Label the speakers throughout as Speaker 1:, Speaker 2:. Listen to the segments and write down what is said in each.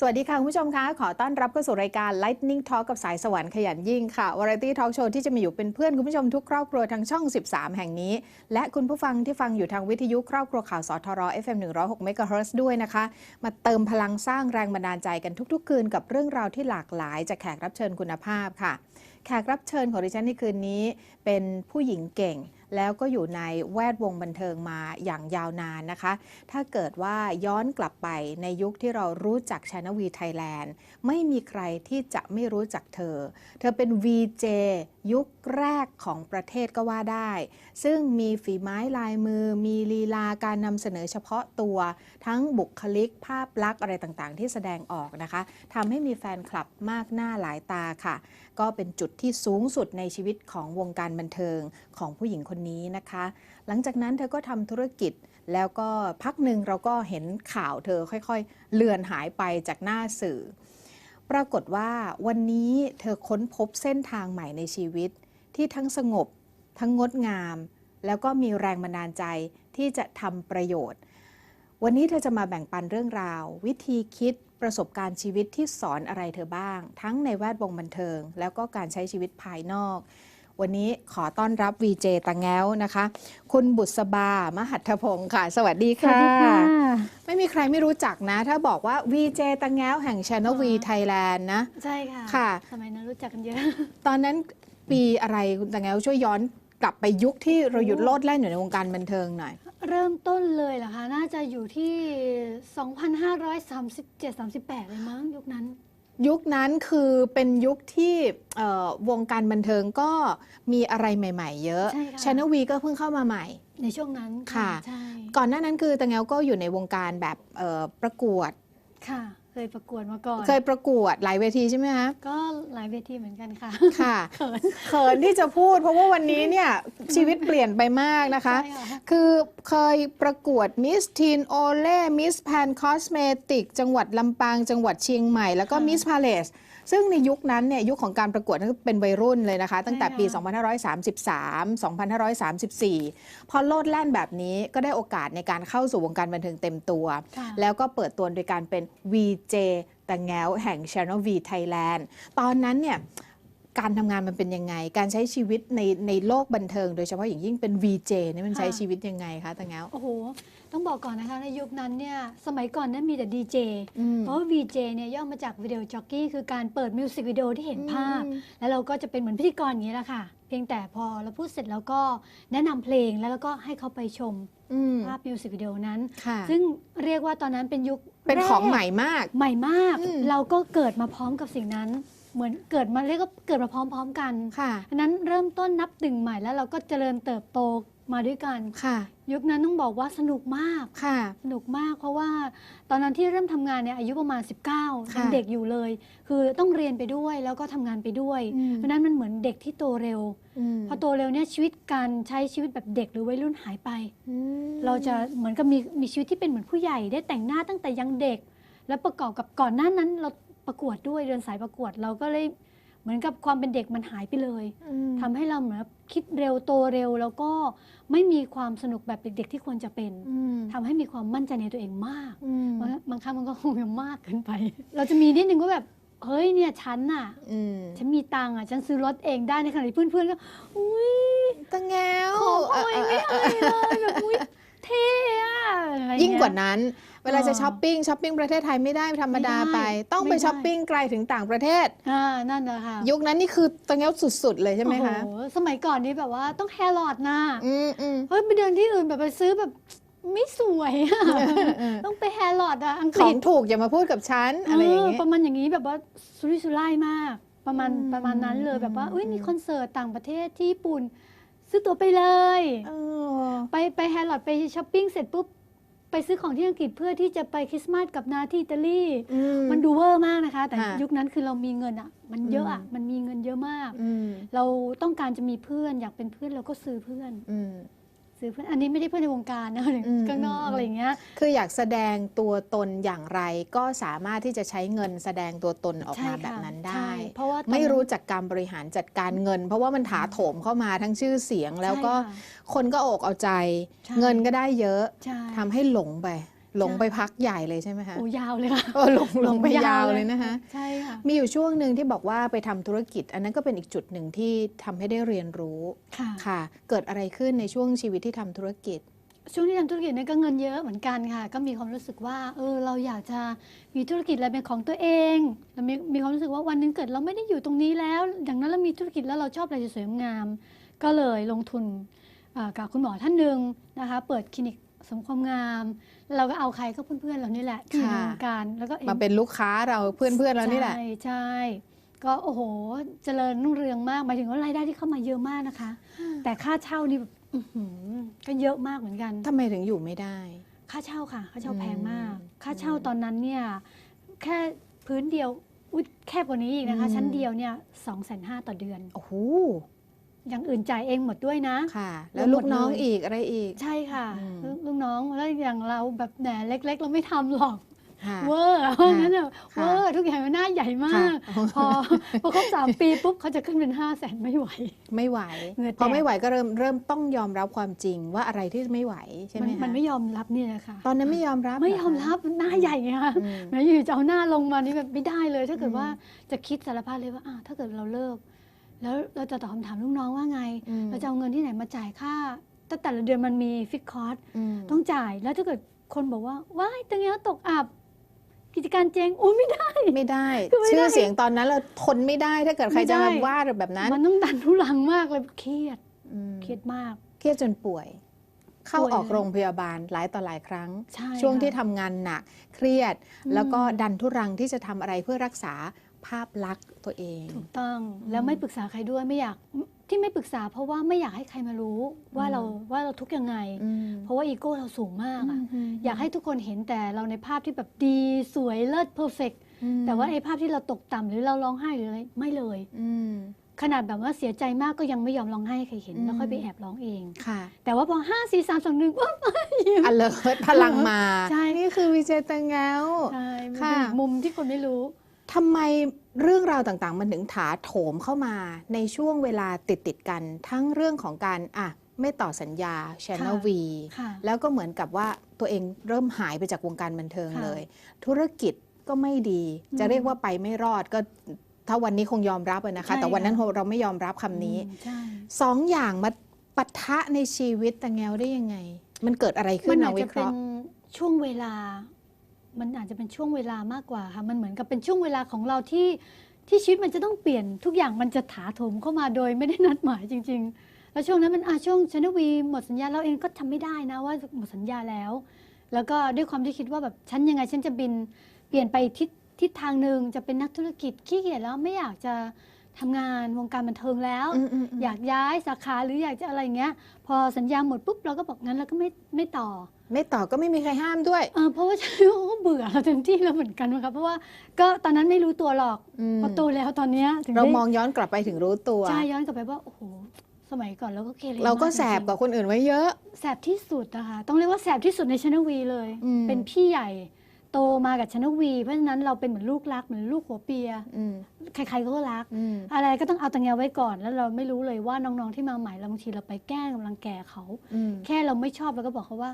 Speaker 1: สวัสดีค่ะ คุณผู้ชมคะ ขอต้อนรับเข้าสู่รายการ Lightning Talk กับสายสวรรค์ขยันยิ่งค่ะ Variety Talk Show ที่จะมาอยู่เป็นเพื่อนคุณผู้ชมทุกครอบครัวทางช่อง 13 แห่งนี้ และคุณผู้ฟังที่ฟังอยู่ทางวิทยุครอบครัวข่าวสทร FM 106 MHz ด้วยนะคะ มาเติมพลังสร้างแรงบันดาลใจกันทุกๆ คืนกับเรื่องราวที่หลากหลายจากแขกรับเชิญคุณภาพค่ะ แขกรับเชิญของดิฉันในคืนนี้ เป็นผู้หญิงเก่ง แล้วก็อยู่ในแวดวงบันเทิงมาอย่างยาวนานนะคะ ถ้าเกิดว่าย้อนกลับไปในยุคที่เรารู้จักชนวีไทยแลนด์ไม่มีใครที่จะไม่รู้จักเธอ เธอเป็น VJ ยุคแรกของประเทศก็ว่าได้ ซึ่งมีฝีไม้ลายมือ มีลีลาการนำเสนอเฉพาะตัว ทั้งบุคลิกภาพลักษณ์อะไรต่างๆ ที่แสดงออกนะคะทำให้มีแฟนคลับมากหน้าหลายตาค่ะ ก็เป็นจุดที่สูงสุดในชีวิตของวงการบันเทิงของผู้หญิงคนนี้นะคะ หลังจากนั้นเธอก็ทำธุรกิจแล้วก็พักหนึ่งเราก็เห็นข่าวเธอค่อยๆ เลือนหายไปจากหน้าสื่อ ปรากฏว่าวันนี้เธอค้นพบเส้นทางใหม่ในชีวิต ที่ทั้งสงบ ทั้งงดงาม แล้วก็มีแรงบันดาลใจที่จะทำประโยชน์ วันนี้เธอจะมาแบ่งปันเรื่องราว วิธีคิดประสบการณ์ชีวิตที่สอนอะไรเธอบ้าง ทั้งในแวดวงบันเทิง แล้วก็การใช้ชีวิตภายนอก วันนี้ขอต้อนรับ VJ ตะแง้วนะคะ คุณบุษบามหัตถพงศ์ค่ะ สวัสดี
Speaker 2: ค่ะ
Speaker 1: ไม่มีใครไม่รู้จักนะ ถ้าบอกว่า VJ ตะแง้วแห่ง Channel V
Speaker 2: อ๋อ
Speaker 1: Thailand นะ
Speaker 2: ใช่ค่ะ
Speaker 1: ค่ะ
Speaker 2: สมัยนั้นรู้จักกันเยอะ
Speaker 1: ตอนนั้นปีอะไรคุณตะแง้วช่วยย้อนกลับไปยุคที่เราหยุดโลดแล่นอยู่ในวงการบันเทิงหน่อย
Speaker 2: เริ่มต้นเลยเหรอคะ น่าจะอยู่ที่ 2537-38 เลยมั้งยุคนั้น
Speaker 1: ยุคนั้นคือเป็นยุคที่เอ่อวงการบันเทิงก็มีอะไรใหม่ ๆ เยอะ
Speaker 2: ใช่ค่ะ
Speaker 1: Channel V ก็เพิ่งเข้ามาใหม่
Speaker 2: ในช่วงนั้น
Speaker 1: ค่ะ
Speaker 2: ใช่
Speaker 1: ก่อนหน้านั้นคือตะแง้วก็อยู่ในวงการแบบเอ่อประกวด
Speaker 2: ค่ะเค ยประกวดมาก่อน
Speaker 1: เคยประกวดหลายเวทีใช่ไหมคะ
Speaker 2: ก็หลายเวทีเหมือนกันค่ะ
Speaker 1: ค่ะ
Speaker 2: เขิน
Speaker 1: เขินที่จะพูด เพราะว่าวันนี้เนี่ยชีวิตเปลี่ยนไปมากนะคะ
Speaker 2: ใช่ค่ะ
Speaker 1: คือเคยประกวดมิสทีนโอเล่มิสแพนคอสเมติกจังหวัดลำปาง จังหวัดเชียงใหม่ แล้วก็
Speaker 2: ค่ะ
Speaker 1: มิสพาเลส ซึ่งในยุคนั้นเนี่ยยุคของการประกวดนั้นเป็นวัยรุ่นเลยนะคะ ตั้งแต่ปี
Speaker 2: ค่ะ
Speaker 1: 2533 2534 พอโลดแล่นแบบนี้ก็ได้โอกาสในการเข้าสู่วงการบันเทิงเต็มตัว
Speaker 2: ค่ะ
Speaker 1: แล้วก็เปิดตัวโดยการเป็น VJ ตะแง้วแห่ง Channel V Thailand ตอนนั้นเนี่ย การทำงานมันเป็นยังไง การใช้ชีวิตในในโลกบันเทิง โดยเฉพาะอย่างยิ่งเป็น VJ เนี่ยมันใช้
Speaker 2: ค่ะ
Speaker 1: ชีวิตยังไงคะตะแง้ว
Speaker 2: โอ้โห ต้องบอกก่อนนะคะ ในยุคนั้นเนี่ย สมัยก่อนนั้นมีแต่ดีเจ
Speaker 1: อืม
Speaker 2: เพราะว่า VJ เนี่ยย่อมาจากวิดีโอจ็อกกี้คือการเปิดมิวสิกวิดีโอที่เห็นภาพ
Speaker 1: อืม
Speaker 2: แล้วเราก็จะเป็นเหมือนพิธีกรอย่างนี้แหละค่ะ เพียงแต่พอเราพูดเสร็จแล้วก็แนะนำเพลงแล้วก็ให้เขาไปชม
Speaker 1: อืม
Speaker 2: ภาพมิวสิกวิดีโอนั้น
Speaker 1: ค่ะ
Speaker 2: ซึ่งเรียกว่าตอนนั้นเป็นยุค
Speaker 1: เป็น
Speaker 2: แรก
Speaker 1: ของใหม่มาก
Speaker 2: ใหม่มาก
Speaker 1: อืม
Speaker 2: เราก็เกิดมาพร้อมกับสิ่งนั้น เหมือนเกิดมาเรียกว่าเกิดมาพร้อม ๆ กัน
Speaker 1: ค่ะ
Speaker 2: อันนั้นเริ่มต้นนับหนึ่งใหม่แล้วเราก็เจริญเติบโตมาด้วยกัน
Speaker 1: ค่ะ
Speaker 2: ยุคนั้นต้องบอกว่าสนุกมาก
Speaker 1: ค่ะ
Speaker 2: สนุกมากเพราะว่าตอนนั้นที่เริ่มทำงานเนี่ยอายุประมาณ 19
Speaker 1: ค่ะ
Speaker 2: ยังเด็กอยู่เลย คือต้องเรียนไปด้วยแล้วก็ทำงานไปด้วย
Speaker 1: อืม
Speaker 2: เพราะฉะนั้นมันเหมือนเด็กที่โตเร็ว
Speaker 1: อืม
Speaker 2: พอโตเร็วเนี่ยชีวิตการใช้ชีวิตแบบเด็กหรือวัยรุ่นหายไป
Speaker 1: อืม
Speaker 2: เราจะเหมือนกับมีมีชีวิตที่เป็นเหมือนผู้ใหญ่ได้แต่งหน้าตั้งแต่ยังเด็ก แล้วประกอบกับก่อนหน้านั้นเรา ประกวดด้วยเดินสายประกวดเราก็เลยเหมือนกับความเป็นเด็กมันหายไปเลย
Speaker 1: อืม
Speaker 2: ทำให้เราเหมือนคิดเร็วโตเร็ว แล้วก็ไม่มีความสนุกแบบเด็ก ๆ ที่ควรจะเป็น
Speaker 1: อืม
Speaker 2: ทำให้มีความมั่นใจในตัวเองมาก
Speaker 1: อืม
Speaker 2: บางบางครั้งมันก็คงจะมากเกินไป เราจะมีนิดนึงว่าแบบเฮ้ยเนี่ยฉันน่ะ
Speaker 1: อืม
Speaker 2: ฉันมีตังค์อะ ฉันซื้อรถเองได้ในขณะที่เพื่อนๆก็อุ้ย
Speaker 1: ตะแง้ว
Speaker 2: ของออยไม่อายเลยแบบอุ้ยเท่อะอะไรเยิ่
Speaker 1: งกว่านั้น เวลาจะ
Speaker 2: เออ
Speaker 1: ช้อปปิ้งช้อปปิ้งประเทศไทยไม่ได้ธรรมดา
Speaker 2: ไม่ได้
Speaker 1: ไปต้องไป
Speaker 2: ไม่ได้
Speaker 1: ช้อปปิ้งไกลถึงต่างประเทศ
Speaker 2: อ่านั่นแหละค่ะ
Speaker 1: ยุคนั้นนี่คือตะแง้วสุดๆเลยใช่ไหมคะ
Speaker 2: โอ้โหสมัยก่อนนี้แบบว่าต้องแฮร์ลอดนะ
Speaker 1: อืมอืม
Speaker 2: เฮ้ยไปเดินที่อื่นแบบไปซื้อแบบไม่สวยอะ
Speaker 1: เออ
Speaker 2: ต้องไปแฮร์ลอดอะอังก
Speaker 1: ขอ
Speaker 2: ฤ
Speaker 1: ง
Speaker 2: ษ
Speaker 1: ถูกอย่ามาพูดกับฉันอะไรอย่าง
Speaker 2: เอ
Speaker 1: เงี้
Speaker 2: อยประมาณอย่างนี้แบบว่าสุรุ่ยสุร่ายมาก ประมาณ
Speaker 1: อืม
Speaker 2: ประมาณนั้นเลยแบบว่า
Speaker 1: อืม
Speaker 2: อุ้ย
Speaker 1: อืม
Speaker 2: มีคอนเสิร์ตต่างประเทศที่ญี่ปุ่นซื้อตั๋วไปเลย
Speaker 1: เออ
Speaker 2: ไปไปแฮร์ลอดไปช้อปปิ้งเสร็จปุ๊บ ไปซื้อของที่อังกฤษเพื่อที่จะไปคริสต์มาสกับนาที่อิตาลี
Speaker 1: อื
Speaker 2: มันดูเวอร์มากนะคะ แต่
Speaker 1: ค่ะ
Speaker 2: ยุคนั้นคือเรามีเงินอะ มันเยอะอะ
Speaker 1: อืม
Speaker 2: มันมีเงินเยอะมาก
Speaker 1: อืม
Speaker 2: เราต้องการจะมีเพื่อนอยากเป็นเพื่อนเราก็ซื้อเพื่อน
Speaker 1: อืม
Speaker 2: ซื้อเพื่อนอันนี้ไม่ได้เพื่อนในวงการนะ
Speaker 1: อืม
Speaker 2: ข้างนอก
Speaker 1: อืม
Speaker 2: อะไรอย่างเงี้ย
Speaker 1: คืออยากแสดงตัวตนอย่างไรก็สามารถที่จะใช้เงินแสดงตัวตนออกมา
Speaker 2: ใช่ค่ะ
Speaker 1: แบบนั้น
Speaker 2: ใช่
Speaker 1: ได้
Speaker 2: เพราะว่าตอนนั้น
Speaker 1: ไม่รู้จักการบริหารจัดการเงิน เพราะว่ามันถาโถมเข้ามาทั้งชื่อเสียงแล้วก็
Speaker 2: ใช่ค่ะ
Speaker 1: คนก็อกเอาใจ
Speaker 2: ใช่
Speaker 1: เงินก็ได้เยอะ
Speaker 2: ใช่
Speaker 1: ทำให้หลงไป หลงไปพักใหญ่เลยใช่ไหมคะ
Speaker 2: โอ้ยาวเลยค่ะ
Speaker 1: เออหลงหลงไปยาวเลยนะคะ
Speaker 2: ใช่ค่ะ
Speaker 1: มีอยู่ช่วงหนึ่งที่บอกว่าไปทำธุรกิจ อันนั้นก็เป็นอีกจุดหนึ่งที่ทำให้ได้เรียนรู้
Speaker 2: ค่ะ
Speaker 1: ค่ะ เกิดอะไรขึ้นในช่วงชีวิตที่ทำธุรกิจ
Speaker 2: ช่วงที่ทำธุรกิจเนี่ยก็เงินเยอะเหมือนกันค่ะ ก็มีความรู้สึกว่าเออเราอยากจะมีธุรกิจอะไรเป็นของตัวเองเรามีมีความรู้สึกว่าวันหนึงเกิดเราไม่ได้อยู่ตรงนี้แล้ว อย่างนั้นเรามีธุรกิจแล้วเราชอบอะไรสวยๆงามๆก็เลยลงทุนเอ่อกับคุณหมอท่านหนึ่งนะคะ เปิดคลินิกเสริมความงามแล้วเราก็เอาใครก็เพื่อนๆเรานี่แหละที่อยู่ใน
Speaker 1: ค่ะ
Speaker 2: วงการแล้วก็เห็น
Speaker 1: มาเป็นลูกค้าเราเพื่อนๆเรานี่แหละ
Speaker 2: ใช่ใช่ก็โอ้โหเจริญรุ่งเรืองมากหมายถึงว่ารายได้ที่เข้ามาเยอะมากนะคะ แต่ค่าเช่านี่แบบอื้อหือก็เยอะมากเหมือนกัน
Speaker 1: ทำไมถึงอยู่ไม่ได้
Speaker 2: ค่าเช่าค่ะ ค่าเช่าแพงมาก
Speaker 1: อืม
Speaker 2: ค่าเช่าตอนนั้นเนี่ยแค่พื้นเดียวอุ๊ยแคบกว่านี้อีกนะคะ
Speaker 1: อืม
Speaker 2: ชั้นเดียวเนี่ยสองแสนห้าต่อเดือน
Speaker 1: โอ้โห
Speaker 2: อย่างอื่นจ่ายเองหมดด้วยนะ
Speaker 1: ค่ะ แล้วลูกน้อง
Speaker 2: หมดเลย
Speaker 1: อีกอะไรอีก
Speaker 2: ใช่ค่ะ
Speaker 1: อืม
Speaker 2: ลูกลูกน้องแล้วอย่างเราแบบแหนเล็ก ๆ เราไม่ทำหรอก
Speaker 1: ค่ะ
Speaker 2: เวอร์เพราะงั้นอะ
Speaker 1: ค่ะ
Speaker 2: เวอร์ทุกอย่างมันหน้าใหญ่มาก
Speaker 1: ค่ะ
Speaker 2: พอพอครบสามปีปุ๊บเขาจะขึ้นเป็นห้าแสนไม่ไหว
Speaker 1: ไม่ไหว
Speaker 2: เหงื่อแตก
Speaker 1: พอไม่ไหวก็เริ่มเริ่มต้องยอมรับความจริงว่าอะไรที่ไม่ไหวใช่ไห
Speaker 2: มั
Speaker 1: ม
Speaker 2: น
Speaker 1: คะ
Speaker 2: มันไม่ยอมรับเนี่ยนะคะ
Speaker 1: ตอนนั้นไม่ยอมรับ
Speaker 2: ไม่
Speaker 1: เห
Speaker 2: ยอม
Speaker 1: คะ
Speaker 2: รับหน้าใหญ่ไงคะ
Speaker 1: อืม
Speaker 2: แม้อยู่จะเอาหน้าลงมานี่แบบไม่ได้เลย ถ้าเกิด
Speaker 1: อืม
Speaker 2: ว่าจะคิดสารพัดเลยว่าอะถ้าเกิดเราเลิกแล้ว เราจะตอบคำถามลูกน้องว่าไง
Speaker 1: อืม
Speaker 2: เราจะเอาเงินที่ไหนมาจ่ายค่าแต่แต่ละเดือนมันมีฟิกคอร์ส
Speaker 1: ม
Speaker 2: ต้องจ่ายแล้วถ้าเกิดคนบอกว่าว้ายตรงนี้ตกอับ กิจการเจ๊งโอ้ไม่ได้
Speaker 1: ไม่ได้
Speaker 2: คือไม่ได้
Speaker 1: ชื่อเสียงตอนนั้นเราทนไม่ได้ถ้าเกิดใคร
Speaker 2: ไม่
Speaker 1: จะ
Speaker 2: ได้
Speaker 1: มาว่าแบบนั้น
Speaker 2: มันต้องดันทุลังมากเลยเครียด
Speaker 1: อืม
Speaker 2: เครียดมาก
Speaker 1: เครียดจนป่วย เข้า
Speaker 2: ป่วย
Speaker 1: ออก
Speaker 2: เลย
Speaker 1: โรงพยาบาลหลายต่อหลายครั้ง
Speaker 2: ใช่
Speaker 1: ช่วง
Speaker 2: ค่ะ
Speaker 1: ที่ทำงานหนัก เครียด
Speaker 2: อืม
Speaker 1: แล้วก็ดันทุรังที่จะทำอะไรเพื่อรักษา ภาพลักษณ์ตัวเอง
Speaker 2: ถูกต้อง
Speaker 1: อืม
Speaker 2: แล้วไม่ปรึกษาใครด้วยไม่อยากที่ไม่ปรึกษา เพราะว่าไม่อยากให้ใครมารู้ว่า
Speaker 1: อืม
Speaker 2: เราว่าเราทุกข์ยังไง
Speaker 1: อืม
Speaker 2: เพราะว่าอีโก้เราสูงมากอะ
Speaker 1: ม
Speaker 2: อยากให้ทุกคนเห็นแต่เราในภาพที่แบบดีสวยเลิศเพอร์เฟก
Speaker 1: อืม
Speaker 2: แต่ว่าไอ้ภาพที่เราตกต่ำหรือเราร้องไห้หรืออะไรไม่เลย
Speaker 1: อืม
Speaker 2: ขนาดแบบว่าเสียใจมากก็ยังไม่ยอมร้องไห้ให้ใครเห็น
Speaker 1: อืม
Speaker 2: แล้วค่อยไปแอบร้องเอง
Speaker 1: ค่ะ
Speaker 2: แต่ว่าพอห้าสี่สามสองหนึ่งปุ๊บ
Speaker 1: อันเลิศพลังมา
Speaker 2: ใช่
Speaker 1: นี่คือวิเจตังแงว
Speaker 2: ใช่มัน
Speaker 1: ค่ะ
Speaker 2: เป็นอีกมุมที่คนไม่รู้
Speaker 1: ทำไมเรื่องราวต่างๆ มันถึงถาโถมเข้ามาในช่วงเวลาติดติดๆกัน ทั้งเรื่องของการอะไม่ต่อสัญญา Channel
Speaker 2: ค่ะ
Speaker 1: V
Speaker 2: ค่ะ
Speaker 1: แล้วก็เหมือนกับว่าตัวเองเริ่มหายไปจากวงการบันเทิง
Speaker 2: ค่ะ
Speaker 1: เลย ธุรกิจก็ไม่ดี
Speaker 2: อืม
Speaker 1: จะเรียกว่าไปไม่รอดก็ถ้าวันนี้คงยอมรับอะนะคะ
Speaker 2: ใช่
Speaker 1: แต่วันนั้น
Speaker 2: ค่ะ
Speaker 1: เราไม่ยอมรับคำนี้
Speaker 2: อืมใช่
Speaker 1: สองอย่างมาปะทะในชีวิตตังแงวได้ยังไง มันเกิดอะไรขึ้
Speaker 2: มันน
Speaker 1: เอา
Speaker 2: อาจ
Speaker 1: วิ
Speaker 2: จะ
Speaker 1: เค
Speaker 2: เป็น
Speaker 1: ราะห์
Speaker 2: ช่วงเวลา มันอาจจะเป็นช่วงเวลามากกว่าค่ะมันเหมือนกับเป็นช่วงเวลาของเราที่ที่ชีวิตมันจะต้องเปลี่ยนทุกอย่างมันจะถาโถมเข้ามาโดยไม่ได้นัดหมายจริง ๆ แล้วช่วงนั้นมันอะช่วงชนวีหมดสัญญาเราเองก็ทำไม่ได้นะว่าหมดสัญญาแล้ว แล้วก็ด้วยความที่คิดว่าแบบฉันยังไงฉันจะบิน เปลี่ยนไปทิศทิศทางหนึ่งจะเป็นนักธุรกิจขี้เกียจแล้วไม่อยากจะ ทำงานวงการบันเทิงแล้ว
Speaker 1: อืมอืมอืม
Speaker 2: อยากย้ายสาขาหรืออยากจะอะไรเงี้ย พอสัญญาหมดปุ๊บเราก็บอกงั้นเราก็ไม่ไม่ต่อ
Speaker 1: ไม่ต่อก็ไม่มีใครห้ามด้วย
Speaker 2: เออเพราะว่าฉันก็เบื่อเราเต็มที่แล้วเหมือนกันนะคะเพราะว่าก็ตอนนั้นไม่รู้ตัวหรอก
Speaker 1: อืม
Speaker 2: พอโตแล้วตอนเนี้ยถึง
Speaker 1: เรา
Speaker 2: ได้
Speaker 1: มองย้อนกลับไปถึงรู้ตัว
Speaker 2: ใช่ย้อนกลับไปว่าโอ้โหสมัยก่อนเราก็เกเร
Speaker 1: เราก็
Speaker 2: ม
Speaker 1: แสบ
Speaker 2: จริงๆ
Speaker 1: กว่าคนอื่นไว้เยอะ
Speaker 2: แสบที่สุดนะคะ ต้องเรียกว่าแสบที่สุดในชนวีเลย
Speaker 1: อืม
Speaker 2: เป็นพี่ใหญ่ โตมากับชนวี เพราะฉะนั้นเราเป็นเหมือนลูกรักเหมือนลูกหัวเปีย
Speaker 1: อืม
Speaker 2: ใครๆก็รัก
Speaker 1: อืม
Speaker 2: อะไรก็ต้องเอาตังเงาไว้ก่อน แล้วเราไม่รู้เลยว่าน้องๆที่มาใหม่เราบางทีเราไปแกล้งกำลังแก่เขา
Speaker 1: อืม
Speaker 2: แค่เราไม่ชอบเราก็บอกเขาว่า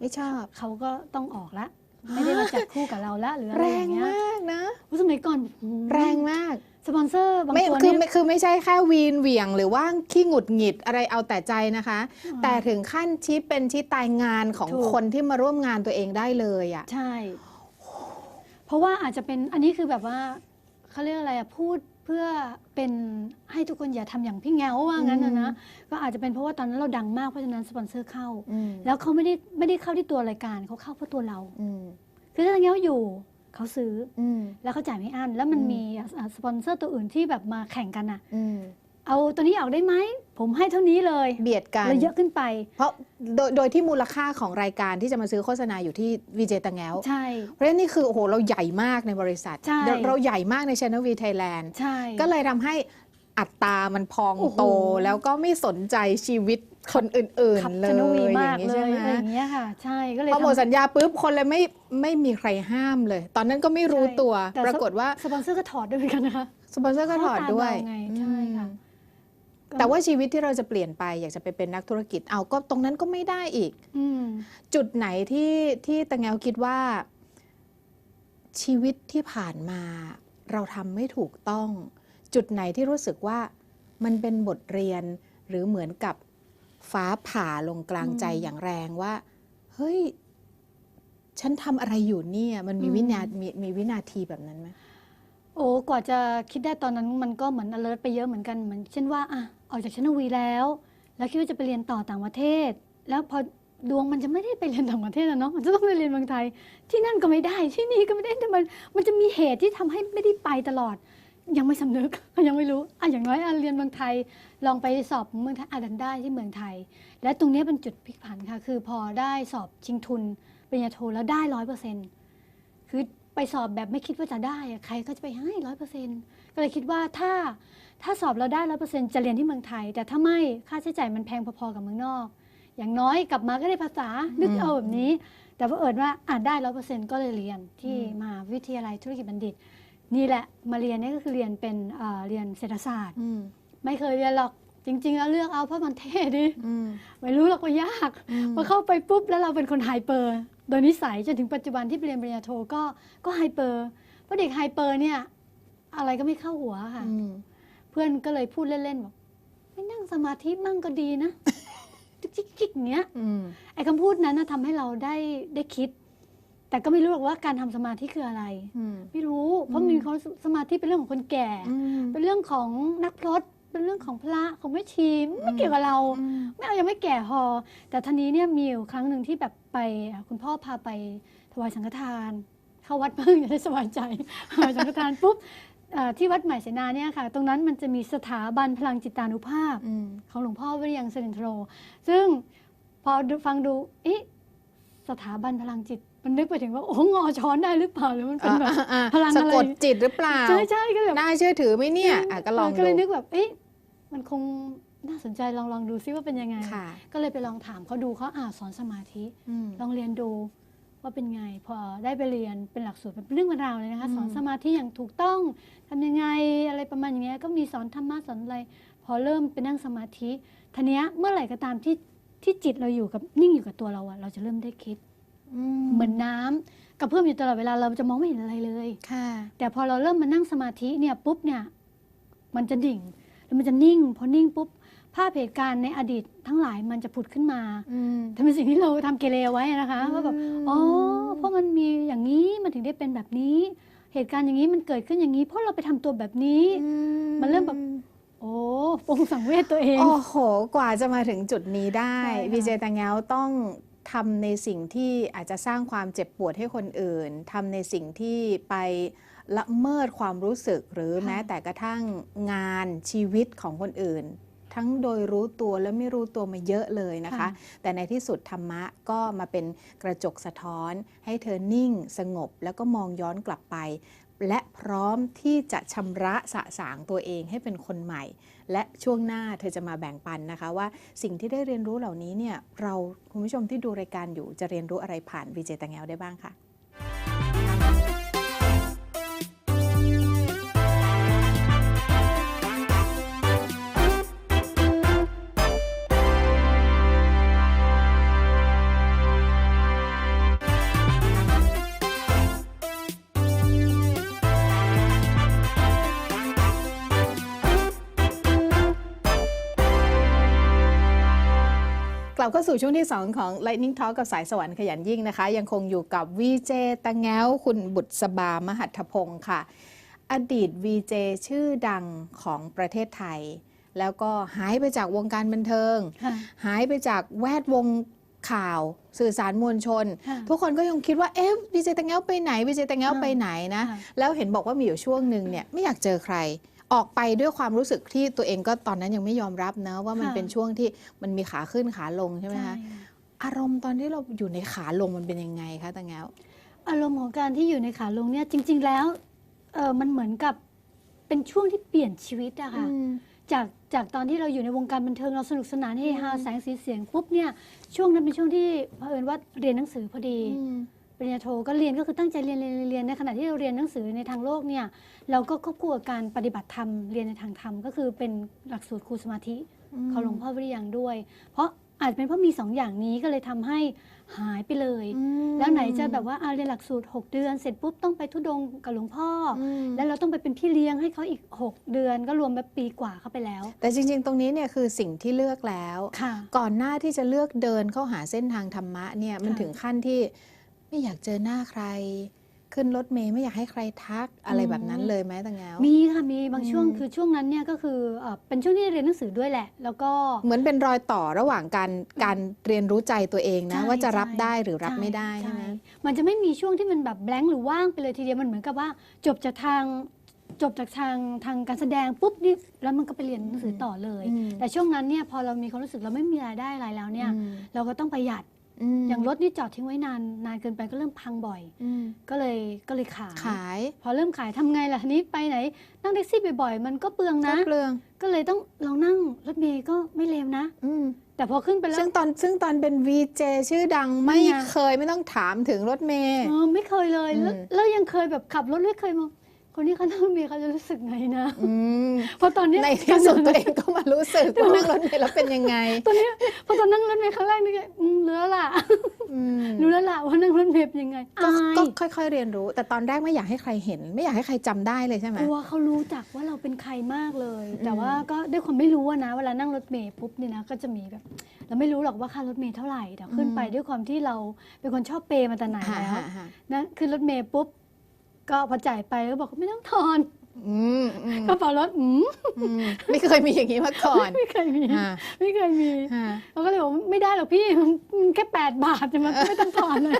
Speaker 1: ไม่ชอบ
Speaker 2: เขาก็ต้องออกละ ไม่ได้มาจับคู่กับเราละหรืออะไร
Speaker 1: แร
Speaker 2: องย่างเงี้ย
Speaker 1: มากนะ
Speaker 2: อุ๊ยสมัยก่อนอืม
Speaker 1: แรงมาก
Speaker 2: สปอนเซอร์บาง
Speaker 1: ไม่
Speaker 2: ตัว
Speaker 1: คือ
Speaker 2: เนี่ย
Speaker 1: ไม่คือไม่ใช่แค่วีนเหวี่ยง หรือว่าขี้หงุดหงิดอะไรเอาแต่ใจนะคะ
Speaker 2: อ่า
Speaker 1: แต่ถึงขั้นชี้เป็นชี้ตายงานของ
Speaker 2: ถูก
Speaker 1: คนที่มาร่วมงานตัวเองได้เลยอะ
Speaker 2: ใช่ เพราะว่าอาจจะเป็นอันนี้คือแบบว่าเขาเรียกอะไรอะพูดเพื่อเป็นให้ทุกคนอย่าทำอย่างพี่แงวว่างั้นนะนะก็อาจจะเป็นเพราะว่าตอนนั้นเราดังมากเพราะฉะนั้นสปอนเซอร์เข้า
Speaker 1: อืม
Speaker 2: แล้วเขาไม่ได้ไม่ได้เข้าที่ตัวรายการเขาเข้าเพราะตัวเรา
Speaker 1: อืม
Speaker 2: คือถ้าแงวอยู่ เขาซื้อ
Speaker 1: อืม
Speaker 2: แล้วเขาจ่ายไม่อั้นแล้วมัน
Speaker 1: อืม
Speaker 2: มีอะสปอนเซอร์ตัวอื่นที่แบบมาแข่งกันอะ
Speaker 1: อืม
Speaker 2: เอาตัวนี้ออกได้ไหม ผมให้เท่านี้เลย
Speaker 1: เบียดกัน
Speaker 2: แล้วเยอะขึ้นไป
Speaker 1: เพราะโดยโดยที่มูลค่าของรายการที่จะมาซื้อโฆษณาอยู่ที่วีเจตังแงว
Speaker 2: ใช่
Speaker 1: เพราะฉะนั้นนี่คือโอ้โหเราใหญ่มากในบริษัท
Speaker 2: ใช่
Speaker 1: เราเราใหญ่มากใน Channel V Thailand
Speaker 2: ใช่
Speaker 1: ก็เลยทำให้ อัตรามันพอง
Speaker 2: โอ้โห
Speaker 1: โต แล้วก็ไม่สนใจชีวิตคนอื่น
Speaker 2: ขับ
Speaker 1: ๆเลย
Speaker 2: ชนวี
Speaker 1: อ
Speaker 2: มาก
Speaker 1: ย่างนี้
Speaker 2: เล
Speaker 1: ใช่
Speaker 2: ย
Speaker 1: ไหม
Speaker 2: อะไรอย่างเงี้ยค่ะ ใช่ก็เลย
Speaker 1: พอหมด
Speaker 2: ทำ
Speaker 1: สัญญาปุ๊บคนเลยไม่ไม่มีใครห้ามเลย ตอนนั้นก็ไม่รู้
Speaker 2: ใช่
Speaker 1: ตัว
Speaker 2: แต่
Speaker 1: ปรากฏว่า
Speaker 2: สปอนเซอร์ก็ถอดด้วยเหมือนกันนะคะ
Speaker 1: สปอนเซอร์ก็ถอดด้วย
Speaker 2: เข้าตามเราไงใช่ค่ะ
Speaker 1: อืมแต่ว่าชีวิตที่เราจะเปลี่ยนไปอยากจะไปเป็นนักธุรกิจเอาก็ตรงนั้นก็ไม่ได้อีก
Speaker 2: อืม
Speaker 1: จุดไหนที่ที่ตะแงวคิดว่า ชีวิตที่ผ่านมา เราทำไม่ถูกต้อง จุดไหนที่รู้สึกว่ามันเป็นบทเรียนหรือเหมือนกับฟ้าผ่าลงกลางใจ
Speaker 2: อืม
Speaker 1: อย่างแรงว่า เฮ้ย ฉันทำอะไรอยู่เนี่ย มันมี
Speaker 2: อืม
Speaker 1: วินามีมีวินาทีแบบนั้นไหม
Speaker 2: โอ้กว่าจะคิดได้ตอนนั้นมันก็เหมือน alert ไปเยอะเหมือนกันเหมือนเช่นว่าอะออกจากชั้นวีแล้ว แล้วคิดว่าจะไปเรียนต่อต่างประเทศ แล้วพอดวงมันจะไม่ได้ไปเรียนต่างประเทศนะเนาะมันจะต้องไปเรียนเมืองไทย ที่นั่นก็ไม่ได้ที่นี่ก็ไม่ได้แต่มันมันจะมีเหตุที่ทำให้ไม่ได้ไปตลอด ยังไม่สำนึกยังไม่รู้อะอย่างน้อยอะเรียนเมืองไทยลองไปสอบเมืองไทยอะดันได้ที่เมืองไทย และตรงเนี้ยเป็นจุดพลิกผันค่ะ คือพอได้สอบชิงทุนปริญญาโทแล้วได้ร้อยเปอร์เซ็นต์คือไปสอบแบบไม่คิดว่าจะได้อะใครก็จะไปให้ร้อยเปอร์เซ็นต์ก็เลยคิดว่าถ้าถ้าสอบแล้วได้ร้อยเปอร์เซ็นต์จะเรียนที่เมืองไทย แต่ถ้าไม่ค่าใช้จ่ายมันแพงพอๆกับเมืองนอก อย่างน้อยกลับมาก็ได้ภาษานึกเอาแบบนี้ แต่ว่าเอิญว่าอ่านได้ร้อยเปอร์เซ็นต์ก็เลยเรียนที่
Speaker 1: อืม
Speaker 2: มหาวิทยาลัยธุรกิจบัณฑิต นี่แหละมาเรียนเนี่ยก็คือเรียนเป็นเอ่อเรียนเศรษฐศาสตร์
Speaker 1: อืม
Speaker 2: ไม่เคยเรียนหรอกจริง ๆ แล้วเลือกเอาเพราะมันเท่ดิ
Speaker 1: อืม
Speaker 2: ไม่รู้หรอกว่ายาก
Speaker 1: อืม
Speaker 2: พอเข้าไปปุ๊บแล้วเราเป็นคนไฮเปอร์ โดยนิสัยจนถึงปัจจุบันที่ไปเรียนปริญญาโทก็ก็ไฮเปอร์เพราะเด็กไฮเปอร์เนี่ย อะไรก็ไม่เข้าหัวค่ะ
Speaker 1: อืม
Speaker 2: เพื่อนก็เลยพูดเล่นๆบอกไม่นั่งสมาธิมั่งก็ดีนะจิกๆๆอย่างเงี้ย
Speaker 1: อืม
Speaker 2: ไอ้คำพูดนั้นนะทำให้เราได้ได้คิด แต่ก็ไม่รู้หรอกว่าการทำสมาธิคืออะไร
Speaker 1: อืม
Speaker 2: ไม่รู้ เพราะ
Speaker 1: อืม
Speaker 2: มีความรู้สึกสมาธิเป็นเรื่องของคนแก่
Speaker 1: อืม
Speaker 2: เป็นเรื่องของนักพรตเป็นเรื่องของพระของแม่ชีไม่เกี่ยวกับเรา
Speaker 1: อืม
Speaker 2: ไม่เอายังไม่แก่พอ แต่ทีนี้เนี่ยมีอยู่ครั้งหนึ่งที่แบบไปอะคุณพ่อพาไปถวายสังฆทาน เข้าวัดเพิ่งจะได้สบายใจถวายสังฆทานปุ๊บเอ่อที่วัดใหม่เสนาเนี่ยค่ะ ตรงนั้นมันจะมีสถาบันพลังจิตานุภาพ
Speaker 1: อืม
Speaker 2: ของหลวงพ่อวิริยังเซนโทร ซึ่งพอดูฟังดูเอ๊ะ สถาบันพลังจิต มันนึกไปถึงว่า โอ้งอช้อนได้หรือเปล่าหรือมันเป็นแบบ
Speaker 1: อะอะ
Speaker 2: พลัง
Speaker 1: สะ
Speaker 2: อะไร
Speaker 1: กดจิตหรือเปล่า
Speaker 2: ใช่ใช่ก็แบบ
Speaker 1: น่าเชื่อถือไหมเนี่ยอะก็ลอง
Speaker 2: ก็เลย
Speaker 1: ดู
Speaker 2: นึกแบบเอ๊ะมันคงน่าสนใจลองลองดูซิว่าเป็นยังไง
Speaker 1: ค่ะ
Speaker 2: ก็เลยไปลองถามเขาดูเขาอ่าสอนสมาธิ
Speaker 1: อืม
Speaker 2: ลองเรียนดูว่าเป็นไง พอได้ไปเรียนเป็นหลักสูตรเป็นเรื่องเป็นราวเลยนะคะ
Speaker 1: อืม
Speaker 2: สอนสมาธิอย่างถูกต้องทำยังไงอะไรประมาณอย่างเงี้ยก็มีสอนธรรมะสอนอะไร พอเริ่มไปนั่งสมาธิทีเนี้ยเมื่อไหร่ก็ตามที่ ที่จิตเราอยู่กับนิ่งอยู่กับตัวเราอะเราจะเริ่มได้คิดเหมือนน้ำกับเพื่อมอยู่ตลอดเวลาเราจะมองไม่เห็นอะไรเลย
Speaker 1: ค่ะ
Speaker 2: แต่พอเราเริ่มมานั่งสมาธิเนี่ยปุ๊บเนี่ย มันจะดิ่งแล้วมันจะนิ่งพอนิ่งปุ๊บภาพเหตุการณ์ในอดีตทั้งหลายมันจะผุดขึ้นมา
Speaker 1: อืม
Speaker 2: ทำเป็นสิ่งที่เราทำเกเรไว้นะคะว่าแบบ
Speaker 1: อืม
Speaker 2: อ๋อเพราะมันมีอย่างนี้มันถึงได้เป็นแบบนี้ เหตุการณ์อย่างนี้มันเกิดขึ้นอย่างนี้ เพราะเราไปทำตัวแบบนี้ มันเริ่มแบบ โอ้ปรงสังเวชตัวเอง
Speaker 1: โอ้โห กว่าจะมาถึงจุดนี้ได้
Speaker 2: ใช่ค่ะ
Speaker 1: วีเจตังเงาต้องทำในสิ่งที่อาจจะสร้างความเจ็บปวดให้คนอื่นทำในสิ่งที่ไปละเมิดความรู้สึกหรือแม้แต่กระทั่งงานชีวิตของคนอื่น ทั้งโดยรู้ตัวและไม่รู้ตัวมาเยอะเลยนะคะ
Speaker 2: ค่ะ
Speaker 1: แต่ในที่สุดธรรมะก็มาเป็นกระจกสะท้อน ให้เธอนิ่ง สงบแล้วก็มองย้อนกลับไป และพร้อมที่จะชำระสะสางตัวเองให้เป็นคนใหม่ และช่วงหน้าเธอจะมาแบ่งปันนะคะ ว่าสิ่งที่ได้เรียนรู้เหล่านี้เนี่ยเราคุณผู้ชมที่ดูรายการอยู่จะเรียนรู้อะไรผ่านวีเจตังแงวได้บ้างค่ะ ลับเข้าสู่ช่วงที่ 2 ของ Lightning Talk กับสายสวรรค์ขยันยิ่งนะคะ ยังคงอยู่กับวีเจตังแง้ว คุณบุตรสบามหัตถพงศ์ค่ะ อดีตวีเจชื่อดังของประเทศไทย แล้วก็หายไปจากวงการบันเทิง
Speaker 2: ค่ะ
Speaker 1: หายไปจากแวดวงข่าวสื่อสารมวลชน
Speaker 2: ค่ะ
Speaker 1: ทุกคนก็ยังคิดว่าเอ๊ะวีเจตังแง้วไปไหนวีเจตังแง้ว
Speaker 2: อ่า
Speaker 1: ไปไหนนะ
Speaker 2: ค่ะ
Speaker 1: แล้วเห็นบอกว่ามีอยู่ช่วงหนึ่งเนี่ยไม่อยากเจอใคร ออกไปด้วยความรู้สึกที่ตัวเองก็ตอนนั้นยังไม่ยอมรับนะว่ามัน
Speaker 2: ค่ะ
Speaker 1: เป็นช่วงที่มันมีขาขึ้นขาลงใช่ไหม
Speaker 2: ใช่
Speaker 1: คะ
Speaker 2: ค่ะ
Speaker 1: อารมณ์ตอนที่เราอยู่ในขาลงมันเป็นยังไงคะตังแง้ว
Speaker 2: อารมณ์ของการที่อยู่ในขาลงเนี่ยจริง ๆ แล้วเออมันเหมือนกับเป็นช่วงที่เปลี่ยนชีวิตอะค่ะจากจากตอนที่เราอยู่ในวงการบันเทิงเราสนุกสนานเฮฮา
Speaker 1: อืม
Speaker 2: แสงสีเสียงปุ๊บเนี่ยช่วงนั้นเป็นช่วงที่เผอิญว่าเรียนหนังสือพอดี ปริญญาโทก็เรียนก็คือตั้งใจเรียนเรียนเรียนเรียนในขณะที่เราเรียนหนังสือในทางโลกเนี่ยเราก็ควบคู่กับการปฏิบัติธรรมเรียนในทางธรรมก็คือเป็นหลักสูตรครูสมาธิของหลวงพ่อวิริยังด้วย เพราะอาจจะเป็นเพราะมีสองอย่างนี้ก็เลยทำให้หายไปเลย
Speaker 1: อืม
Speaker 2: แล้วไหนจะแบบว่าอ่าเรียนหลักสูตร 6 เดือน เสร็จปุ๊บต้องไปทุดงค์กับหลวงพ่ออ
Speaker 1: อืม
Speaker 2: แล้วเราต้องไปเป็นพี่เลี้ยงให้เขาอีก 6 เดือนก็รวมแบบปีกว่าเข้าไปแล้ว
Speaker 1: แต่จริง ๆ ตรงนี้เนี่ยคือสิ่งที่เลือกแล้ว
Speaker 2: ค่ะ
Speaker 1: ก่อนหน้าที่จะเลือกเดินเข้าหาเส้นทางธรรมะเนี่ยมัน
Speaker 2: ค่ะ
Speaker 1: ถึงขั้นที่ ไม่อยากเจอหน้าใคร ขึ้นรถเมย์ไม่อยากให้ใครทักอะไรแบบนั้นเลยไหมตังแงว
Speaker 2: มีค่ะมีบางช่วง
Speaker 1: อืม
Speaker 2: คือช่วงนั้นเนี่ยก็คือเอ่อเป็นช่วงที่เรียนหนังสือด้วยแหละ แล้วก็
Speaker 1: เหมือนเป็นรอยต่อระหว่างการการเรียนรู้ใจตัวเองนะ
Speaker 2: ใช่
Speaker 1: ว่าจะรับ
Speaker 2: ใช่
Speaker 1: ได้หรือรับไม่ได้ใช่ไหม
Speaker 2: มันจะไม่มีช่วงที่มันแบบแบงค์หรือว่างไปเลยทีเดียวมันเหมือนกับว่า จบจากทางจบจากทางทางการแสดงปุ๊บนี่แล้วมันก็ไปเรียนหนังสือต่อเลย
Speaker 1: อืม
Speaker 2: แต่ช่วงนั้นเนี่ยพอเรามีความรู้สึกเราไม่มีรายได้อะไรแล้วเนี่ย
Speaker 1: อืม
Speaker 2: เราก็ต้องประหยัด
Speaker 1: ม
Speaker 2: อย่างรถนี่จอดทิ้งไว้นานนานเกินไปก็เริ่มพังบ่อย
Speaker 1: อืม
Speaker 2: ก็เลยก็เลยขาย
Speaker 1: ขาย
Speaker 2: พอเริ่มขายทำไงล่ะทีนี้ไปไหน นั่งแท็กซี่บ่อยๆมันก็เปลืองนะ
Speaker 1: ก็เปลือง
Speaker 2: ก็เลยต้องลองนั่งรถเมย์ก็ไม่เลวนะ
Speaker 1: อืม
Speaker 2: แต่พอขึ้นไปแล้ว
Speaker 1: ซึ่งตอนซึ่งตอนเป็น VJ ชื่อดังไม่
Speaker 2: นั่นไง
Speaker 1: เคยไม่ต้องถามถึงรถเมย์
Speaker 2: เออไม่เคยเลยแล้ว
Speaker 1: อืม
Speaker 2: แล้วยังเคยแบบขับรถไม่เคยมอง คนที่เขานั่งรถเมย์เขาจะรู้สึกไงนะ
Speaker 1: อืม
Speaker 2: เพราะตอนเนี้ย
Speaker 1: ในที่สุดตัวเองก็มารู้สึกว่านั่งรถเมล์แล้วเป็นยังไง
Speaker 2: ตอนเนี้ยพอตอนนั่งรถเมล์ครั้งแรกนี่ก็อืมรู้แล้วล่ะ
Speaker 1: อืม
Speaker 2: รู้แล้วล่ะว่านั่งรถเมล์เป็นยังไง
Speaker 1: ก็
Speaker 2: อาย
Speaker 1: ก็ค่อย ๆ เรียนรู้ แต่ตอนแรกไม่อยากให้ใครเห็น ไม่อยากให้ใครจำได้เลยใช่ไหม
Speaker 2: กลัวเขารู้จักว่าเราเป็นใครมากเลย
Speaker 1: อืม
Speaker 2: แต่ว่าก็ด้วยความไม่รู้อะนะ เวลานั่งรถเมล์ปุ๊บนี่นะก็จะมีแบบ เราไม่รู้หรอกว่าค่ารถเมล์เท่าไหร่แต่ขึ้นไปด้วยความที่เราเป็นคนชอบเปย์มาแต่ไหน
Speaker 1: ฮะ
Speaker 2: แล้ว
Speaker 1: ฮะฮะ
Speaker 2: นะขึ้นรถเมล์ปุ๊บ ก็พอจ่ายไปก็บอกไม่ต้องทอน
Speaker 1: อืมอืม
Speaker 2: กระเป๋ารถอืม
Speaker 1: อืมไม่เคยมีอย่างนี้มาก่อน
Speaker 2: ไม่เคยมี
Speaker 1: ฮะ
Speaker 2: ไม่เคยมี
Speaker 1: ฮะ
Speaker 2: เราก็เลยบอกไม่ได้หรอกพี่มันมันแค่แปดบาทจะมันไม่ต้องทอนเลย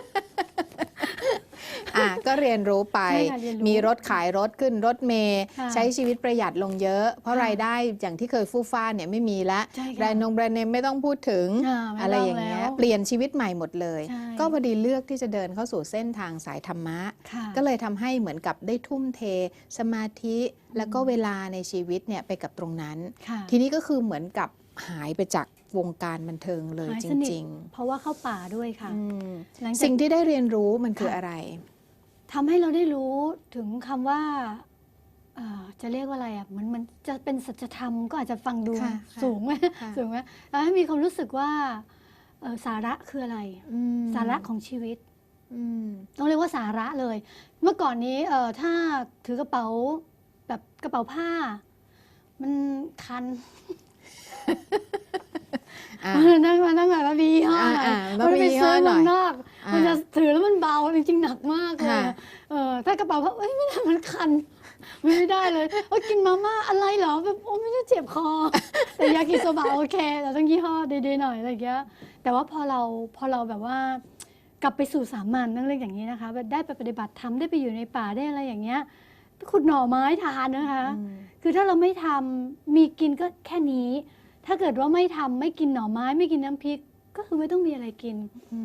Speaker 1: อะก็เรียนรู้ไป
Speaker 2: ใช่ค่ะเรียนรู้
Speaker 1: มีรถขายรถขึ้นรถเมย์
Speaker 2: ค่ะ
Speaker 1: ใช้ชีวิตประหยัดลงเยอะ เพราะ
Speaker 2: ค่ะ
Speaker 1: รายได้อย่างที่เคยฟู่ฟ้าเนี่ยไม่มีแล้ว
Speaker 2: ใช่ค่ะ
Speaker 1: แบรนด์นงแบรนด์เนมไม่ต้องพูดถึง
Speaker 2: อ่าไม่
Speaker 1: อะไร
Speaker 2: ต้
Speaker 1: อย่างเงี้ย
Speaker 2: แล้ว
Speaker 1: เปลี่ยนชีวิตใหม่หมดเลย
Speaker 2: ใช่
Speaker 1: ก็พอดีเลือกที่จะเดินเข้าสู่เส้นทางสายธรรมะ
Speaker 2: ค่ะ
Speaker 1: ก็เลยทำให้เหมือนกับได้ทุ่มเท สมาธิแล้วก็เวลาในชีวิตเนี่ยไปกับตรงนั้น
Speaker 2: ค่ะ
Speaker 1: ทีนี้ก็คือเหมือนกับหายไปจากวงการบันเทิงเลย
Speaker 2: หาย
Speaker 1: จ
Speaker 2: สนิท
Speaker 1: ริง
Speaker 2: เพราะว่าเข้าป่าด้วย
Speaker 1: ๆ
Speaker 2: ค่ะ
Speaker 1: อืม
Speaker 2: หลังจาก
Speaker 1: สิ่งที่ได้เรียนรู้มันคือ
Speaker 2: ค่ะ
Speaker 1: อะไร
Speaker 2: ทำให้เราได้รู้ถึงคำว่าเอ่อจะเรียกว่าอะไรอะเหมือนมันจะเป็นสัจธรรมก็อาจจะฟังดู
Speaker 1: ค่ะค่ะ
Speaker 2: สูงไหม
Speaker 1: ค่ะ
Speaker 2: สูงไหมแล้วให้มีความรู้สึกว่าเอ่อสาระคืออะไร
Speaker 1: อืม
Speaker 2: สาระของชีวิต
Speaker 1: อืม
Speaker 2: ต้องเรียกว่าสาระเลย เมื่อก่อนนี้เอ่อถ้าถือกระเป๋าแบบกระเป๋าผ้า มันคัน
Speaker 1: อะ
Speaker 2: มันนั่งมานั่งแบบว่ามียี่ห้อหน่อย
Speaker 1: อ่าๆต้
Speaker 2: มั
Speaker 1: อง
Speaker 2: น
Speaker 1: มี
Speaker 2: ไป
Speaker 1: ยี่ห้
Speaker 2: ซื้
Speaker 1: อ
Speaker 2: อ
Speaker 1: หน่
Speaker 2: เมื
Speaker 1: อ
Speaker 2: อยงนอก
Speaker 1: อ่ามั
Speaker 2: มันจะถือแล้วมันเบาจริงๆหนักมากเลย
Speaker 1: ค่ะ
Speaker 2: เออถ้ากระเป๋าผ้าเอ้ยไม่ได้มันคันไม่ได้เลยโอ้ยกินมาม่าอะไรเหรอแบบโอ้ไม่ได้เจ็บคอ แต่ยากิโซบะโอเคแต่ต้องยี่ห้อดีๆหน่อยอะไรอย่างเงี้ยแต่ว่าพอเราพอเราแบบว่ากลับไปสู่สามัญนั่งเรื่องอย่างนี้นะคะแบบได้ไปปฏิบัติธรรมได้ไปอยู่ในป่าได้อะไรอย่างเงี้ยขุดหน่อไม้ทานนะคะ
Speaker 1: อืม
Speaker 2: คือถ้าเราไม่ทำมีกินก็แค่นี้ ถ้าเกิดว่าไม่ทำไม่กินหน่อไม้ไม่กินน้ำพริก ก็คือไม่ต้องมีอะไรกิน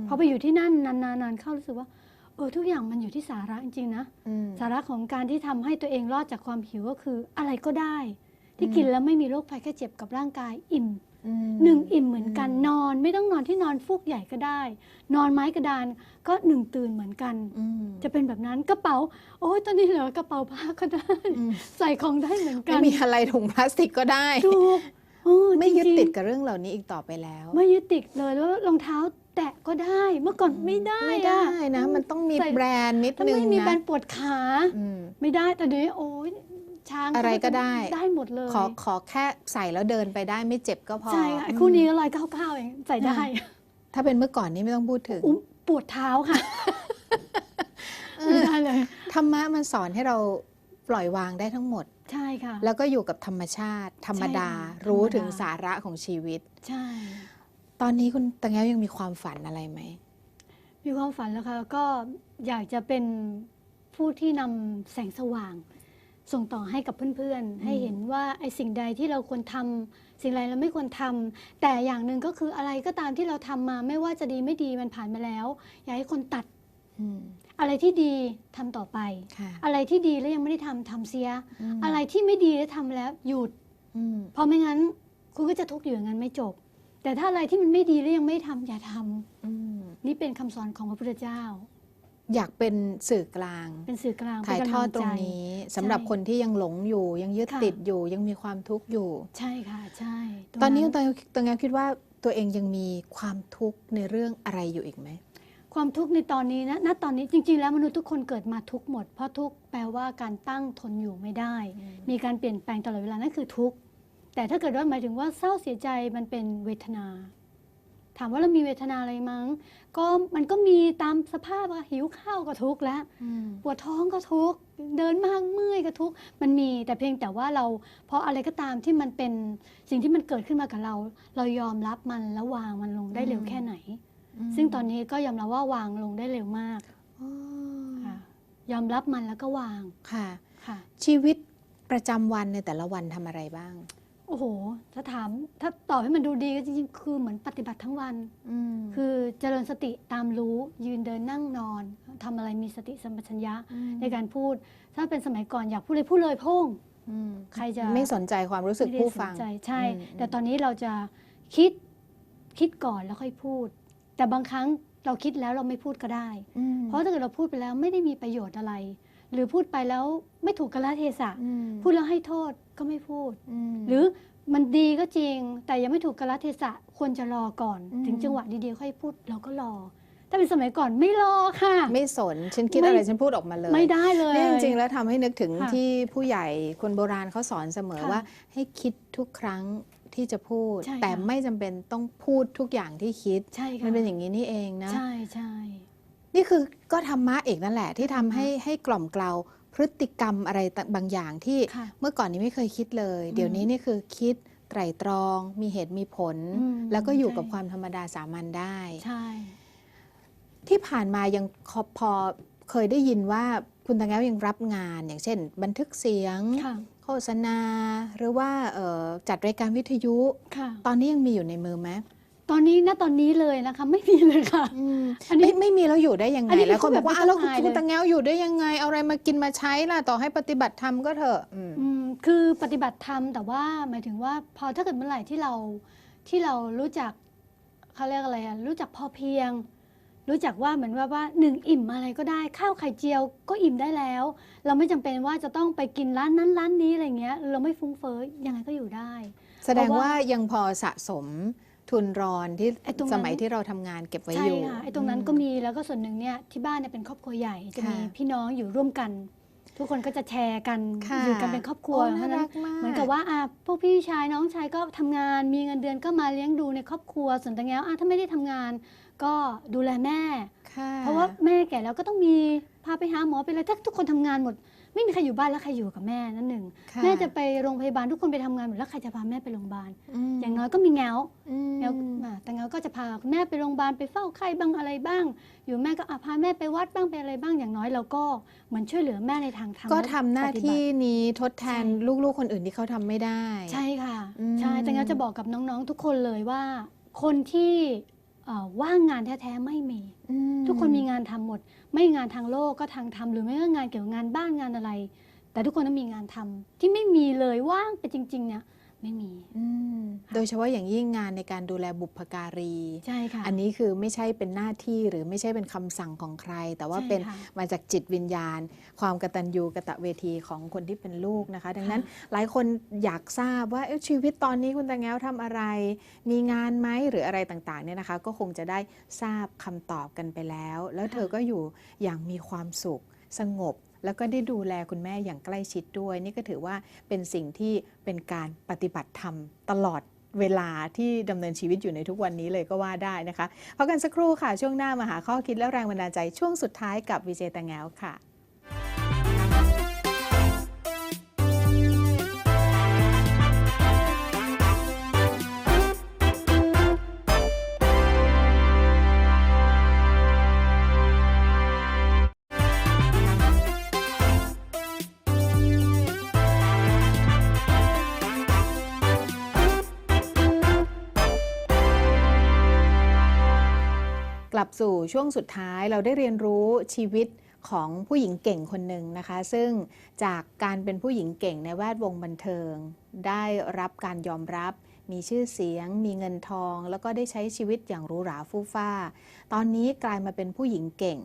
Speaker 1: ม
Speaker 2: พอไปอยู่ที่นั่นนานๆนานเข้ารู้สึกว่าเออทุกอย่างมันอยู่ที่สาระจริงๆนะ
Speaker 1: อืม
Speaker 2: สาระของการที่ทำให้ตัวเองรอดจากความหิวก็คืออะไรก็ได้ ที่
Speaker 1: อืม
Speaker 2: กินแล้วไม่มีโรคภัยแค่เจ็บกับร่างกายอิ่ม
Speaker 1: อืม
Speaker 2: หนึ่งอิ่มเหมือนกัน
Speaker 1: อืม
Speaker 2: นอนไม่ต้องนอนที่นอนฟูกใหญ่ก็ได้ นอนไม้กระดานก็หนึ่งตื่นเหมือนกัน
Speaker 1: อืม
Speaker 2: จะเป็นแบบนั้นกระเป๋า โอ้ยตอนนี้เหลือกระเป๋าผ้าก็ได้
Speaker 1: อืม
Speaker 2: ใส่ของได้เหมือนกั
Speaker 1: ไม่
Speaker 2: น
Speaker 1: มีอะไรถุงพลาสติกก็ได้
Speaker 2: ถูกเออ
Speaker 1: ไม่ยึด
Speaker 2: จริงๆ
Speaker 1: ติดกับเรื่องเหล่านี้อีกต่อไปแล้ว
Speaker 2: ไม่ยึดติดเลยแล้วรองเท้าแตะก็ได้เมื่อก่อนไม่ได้
Speaker 1: ไม่ได้
Speaker 2: อะ
Speaker 1: นะ มันต้องมี
Speaker 2: ใส่
Speaker 1: แบรนด์นิด
Speaker 2: ถ้า
Speaker 1: นึง
Speaker 2: ไม่มีแบร
Speaker 1: นะ
Speaker 2: นด์ปวดขา
Speaker 1: อืม
Speaker 2: ไม่ได้แต่เดี๋ยวนี้โอ้ยช้าง
Speaker 1: อะไรก็ได้
Speaker 2: ได้หมดเลย
Speaker 1: ขอขอแค่ใส่แล้วเดินไปได้ไม่เจ็บก็พอ
Speaker 2: ใช่ค่ะไอ้
Speaker 1: อืม
Speaker 2: คู่นี้ก็ร้อยเก้าเก้าเองใส่ได้
Speaker 1: ถ้าเป็นเมื่อก่อนนี่ไม่ต้องพูดถึง
Speaker 2: อุ้มปวดเท้าค่ะไม่ได้เลย
Speaker 1: ธรรมะมันสอนให้เราปล่อยวางได้ทั้งหมด
Speaker 2: ใช่ค่ะ
Speaker 1: แล้วก็อยู่กับธรรมชาติ ธรรมดา
Speaker 2: ใช่ค่ะ
Speaker 1: รู้
Speaker 2: ธรรมดา
Speaker 1: ถึงสาระของชีวิต
Speaker 2: ใช่
Speaker 1: ตอนนี้คุณตังแง้วยังมีความฝันอะไรไหม
Speaker 2: มีความฝันแล้วค่ะแล้วก็อยากจะเป็นผู้ที่นำแสงสว่าง ส่งต่อให้กับเพื่อนๆ ให้เห็นว่าไอ้สิ่งใดที่เราควรทำสิ่งใดเราไม่ควรทำแต่อย่างหนึ่งก็คืออะไรก็ตามที่เราทำมา ไม่ว่าจะดีไม่ดีมันผ่านมาแล้ว อยากให้คนตัด
Speaker 1: อืม
Speaker 2: อะไรที่ดีทำต่อไป
Speaker 1: ค่ะ
Speaker 2: อะไรที่ดีแล้วยังไม่ได้ทำทำเสีย
Speaker 1: ม
Speaker 2: อะไรที่ไม่ดีแล้วทำแล้วหยุด
Speaker 1: อืม
Speaker 2: เพราะไม่งั้นคุณก็จะทุกข์อยู่อย่างนั้นไม่จบ แต่ถ้าอะไรที่มันไม่ดีแล้วยังไม่ทำอย่าทำ
Speaker 1: อืม
Speaker 2: นี่เป็นคำสอนของพระพุทธเจ้า
Speaker 1: อยากเป็นสื่อกลาง
Speaker 2: เป็นสื่อกลาง
Speaker 1: ถ่าย
Speaker 2: เป็น
Speaker 1: ท
Speaker 2: กำ
Speaker 1: อ
Speaker 2: ลั
Speaker 1: ด
Speaker 2: ง
Speaker 1: ตรง
Speaker 2: ใจ
Speaker 1: นี้สำหรับ
Speaker 2: ใช่
Speaker 1: คนที่ยังหลงอยู่ ยังยึด
Speaker 2: ค่ะ
Speaker 1: ติดอยู่ยังมีความทุกข์อยู่
Speaker 2: ใช่ค่ะ ใช่รง
Speaker 1: ตอนนี้ตังตังแงคิดว่าตัวเองยังมีความทุกข์ในเรื่องอะไรอยู่อีกไหม
Speaker 2: ความทุกข์ในตอนนี้นะณตอนนี้จริง ๆ แล้วมนุษย์ทุกคนเกิดมาทุกข์หมด เพราะทุกข์แปลว่าการตั้งทนอยู่ไม่ได้ มีการเปลี่ยนแปลงตลอดเวลานั่นคือทุกข์แต่ถ้าเกิดว่าหมายถึงว่าเศร้าเสียใจมันเป็นเวทนา ถามว่าเรามีเวทนาอะไรมั้ง ก็มันก็มีตามสภาพอะหิวข้าวก็ทุกข์แล้วปวดท้องก็ทุกข์เดินมากเมื่อยก็ทุกข์มันมีแต่เพียงแต่ว่าเราเพราะอะไรก็ตามที่มันเป็นสิ่งที่มันเกิดขึ้นมากับเรา เรายอมรับมันแล้ววางมันลงได้เร็ว
Speaker 1: อืม
Speaker 2: แค่ไหน ซึ่งตอนนี้ก็ยอมรับว่าวางลงได้เร็วมาก
Speaker 1: อ๋อ
Speaker 2: ค่ะยอมรับมันแล้วก็วาง
Speaker 1: ค่ะ
Speaker 2: ค่ะ
Speaker 1: ชีวิตประจำวันในแต่ละวันทำอะไรบ้าง
Speaker 2: โอ้โห ถ้าถาม ถ้าตอบให้มันดูดีก็จริงๆ คือเหมือนปฏิบัติทั้งวัน คือเจริญสติตามรู้ยืนเดินนั่งนอนทำอะไรมีสติสัมปชัญญะในการพูด ถ้าเป็นสมัยก่อนอยากพูดเลยพูดเลยโพ่ง
Speaker 1: ม
Speaker 2: ใครจะ
Speaker 1: ไม่สนใจความรู้สึก
Speaker 2: ไม่ได้
Speaker 1: ผู้ฟัง
Speaker 2: สนใจใช่
Speaker 1: อืม
Speaker 2: แต่ตอนนี้เราจะคิดคิดก่อนแล้วค่อยพูด แต่บางครั้งเราคิดแล้วเราไม่พูดก็ได้
Speaker 1: อืม
Speaker 2: เพราะถ้าเกิดเราพูดไปแล้วไม่ได้มีประโยชน์อะไร หรือพูดไปแล้วไม่ถูกกาลเทศะ
Speaker 1: อืม
Speaker 2: พูดแล้วให้โทษก็ไม่พูด
Speaker 1: ม
Speaker 2: หรือมันดีก็จริง แต่ยังไม่ถูกกาลเทศะควรจะรอก่อน
Speaker 1: อืม
Speaker 2: ถึงจังหวะดีๆค่อยพูดเราก็รอถ้าเป็นสมัยก่อนไม่รอค่ะ
Speaker 1: ไม่สน ฉันคิด
Speaker 2: ไม่
Speaker 1: อะไรฉันพูดออกมาเลย
Speaker 2: ไม่ได้เลย
Speaker 1: นี่จริงๆแล้วทำให้นึกถึง
Speaker 2: ค่ะ
Speaker 1: ที่ผู้ใหญ่คนโบราณเขาสอนเสมอ
Speaker 2: ค่ะ
Speaker 1: ว่า ให้คิดทุกครั้ง ที่จะพูด
Speaker 2: ใช่ค่ะ
Speaker 1: แต่ไม่จำเป็นต้องพูดทุกอย่างที่คิด
Speaker 2: ใช่ค่ะ
Speaker 1: มันเป็นอย่างนี้นี่เองนะ
Speaker 2: ใช่ใช่
Speaker 1: นี่คือก็ธรรมะเอกนั่นแหละที่ทำ
Speaker 2: ธรรมะ
Speaker 1: ให้ให้กล่อมเกลาพฤติกรรมอะไรต่างบางอย่างที่
Speaker 2: ค่ะ
Speaker 1: เมื่อก่อนนี้ไม่เคยคิดเลย
Speaker 2: อืม
Speaker 1: เดี๋ยวนี้นี่คือคิดไตร่ตรอง มีเหตุมีผล
Speaker 2: อืม
Speaker 1: แล้วก็อยู่
Speaker 2: ใช่
Speaker 1: กับความธรรมดาสามัญได้
Speaker 2: ใช่
Speaker 1: ที่ผ่านมายังพอพอเคยได้ยินว่าคุณตังแง้วยังรับงาน อย่างเช่น บันทึกเสียง
Speaker 2: ค่ะ
Speaker 1: โฆษณา หรือว่าเอ่อจัดรายการวิทยุ
Speaker 2: ค่ะ
Speaker 1: ตอนนี้ยังมีอยู่ในมือไหม
Speaker 2: ตอนนี้ณตอนนี้เลยนะคะไม่มีเลยค่ะอันนี้
Speaker 1: ไม่ไม่มีแล้วอยู่ได้ยังไง
Speaker 2: อันนี้
Speaker 1: แล้วคนบอกว่า
Speaker 2: คือ
Speaker 1: อ้าวแล้ว
Speaker 2: แบบไม่ต้องอาย
Speaker 1: คุณ
Speaker 2: เลย
Speaker 1: ตังแง้วอยู่ได้ยังไงเอาอะไรมากินมาใช้ล่ะต่อให้ปฏิบัติธรรมก็เถอะอืม
Speaker 2: อืมคือปฏิบัติธรรมแต่ว่าหมายถึงว่าพอถ้าเกิดเมื่อไหร่ที่เราที่เรารู้จักเขาเรียกอะไรอะรู้จักพอเพียง รู้จักว่าเหมือนว่าว่าหนึ่งอิ่มอะไรก็ได้ข้าวไข่เจียวก็อิ่มได้แล้ว เราไม่จำเป็นว่าจะต้องไปกินร้านนั้นร้านนี้อะไรเงี้ย เราไม่ฟุ้งเฟ้อยังไงก็อยู่ได้
Speaker 1: แสดง
Speaker 2: เพราะว่า
Speaker 1: ว่ายังพอสะสมทุนรอนที่
Speaker 2: ไอ้ตรงนั้น
Speaker 1: สมัยที่เราทำงานเก็บไว้
Speaker 2: ใช่
Speaker 1: อยู่
Speaker 2: ค่ะไอ้ตรงนั้น
Speaker 1: อืม
Speaker 2: ก็มีแล้วก็ส่วนหนึ่งเนี่ยที่บ้านเนี่ยเป็นครอบครัวใหญ่จะมี
Speaker 1: ค่ะ
Speaker 2: พี่น้องอยู่ร่วมกัน ทุกคนก็จะแชร์กัน
Speaker 1: ค่ะ
Speaker 2: อยู่กันเป็นครอบครัว
Speaker 1: โอ้
Speaker 2: เพ
Speaker 1: น่า
Speaker 2: ราะฉะนั้
Speaker 1: รั
Speaker 2: น
Speaker 1: กมาก
Speaker 2: เหมือนกับว่าอะพวกพี่ชายน้องชายก็ทำงาน มีเงินเดือนก็มาเลี้ยงดูในครอบครัวส่วนตังแง้วอะถ้าไม่ได้ทำงาน ก็ดูแลแม่
Speaker 1: ค่ะ
Speaker 2: เพราะว่าแม่แก่แล้วก็ต้องมีพาไปหาหมอไปเลยถ้าทุกคนทำงานหมด ไม่มีใครอยู่บ้านแล้วใครอยู่กับแม่นั่นหนึ่ง
Speaker 1: ค่
Speaker 2: แม่จะไปโรงพยาบาลทุกคนไปทำงานหมดแล้วใครจะพาแม่ไปโรงพยาบาล
Speaker 1: ม
Speaker 2: อย่างน้อยก็มีแงว
Speaker 1: อืม
Speaker 2: แงวอะแต่แงวก็จะพาคุณแม่ไปโรงพยาบาลไปเฝ้าไข้บ้างอะไรบ้าง อยู่แม่ก็อะพาแม่ไปวัดบ้างไปอะไรบ้างอย่างน้อยเราก็เหมือนช่วยเหลือแม่ในทางธรรม
Speaker 1: ก็ทำหน้า
Speaker 2: ปฏิบัติ
Speaker 1: ที่นี้ทดแทน
Speaker 2: ใช่
Speaker 1: ลูกๆคนอื่นที่เขาทำไม่ได้
Speaker 2: ใช่ค่ะ
Speaker 1: อืม
Speaker 2: ใช่แต่งั้นจะบอกกับน้องๆทุกคนเลยว่า คนที่เอ่อ ว่างงานแท้ๆไม่มี
Speaker 1: อืม
Speaker 2: ทุกคนมีงานทำหมด ไม่งานทางโลกก็ทางธรรมหรือไม่ก็งานเกี่ยวกับงานบ้านงานอะไร แต่ทุกคนต้องมีงานทำที่ไม่มีเลยว่างไปจริง ๆ เนี่ย ไม่มี
Speaker 1: อืมโดยเฉพาะอย่างยิ่งงานในการดูแลบุพการี
Speaker 2: ใช่ค่ะ
Speaker 1: อันนี้คือไม่ใช่เป็นหน้าที่หรือไม่ใช่เป็นคำสั่งของใคร แต่ว่า
Speaker 2: ใช่
Speaker 1: เป็น
Speaker 2: ค่ะ
Speaker 1: มาจากจิตวิญญาณ ความกตัญญูกะตะเวทีของคนที่เป็นลูกนะคะ ดังนั้นหลายคนอยากทราบว่าเอ๊ะชีวิตตอนนี้คุณตาแง้วทำอะไร มีงานไหมหรืออะไรต่างๆเนี่ยนะคะ ก็คงจะได้ทราบคำตอบกันไปแล้ว แล้วเธอก็อยู่อย่างมีความสุขสงบ แล้วก็ได้ดูแลคุณแม่อย่างใกล้ชิดด้วย นี่ก็ถือว่าเป็นสิ่งที่เป็นการปฏิบัติธรรมตลอดเวลาที่ดำเนินชีวิตอยู่ในทุกวันนี้เลยก็ว่าได้นะคะพักกันสักครู่ค่ะ ช่วงหน้ามาหาข้อคิดและแรงบันดาลใจช่วงสุดท้ายกับวีเจตงแงวค่ะ บสู่ช่วงสุดท้ายเราได้เรียนรู้ชีวิตของผู้หญิงเก่งคนหนึ่งนะคะ ซึ่งจากการเป็นผู้หญิงเก่งในแวดวงบันเทิง ได้รับการยอมรับ มีชื่อเสียง มีเงินทอง แล้วก็ได้ใช้ชีวิตอย่างหรูหราฟู่ฟ้า ตอนนี้กลายมาเป็นผู้หญิงเก่ง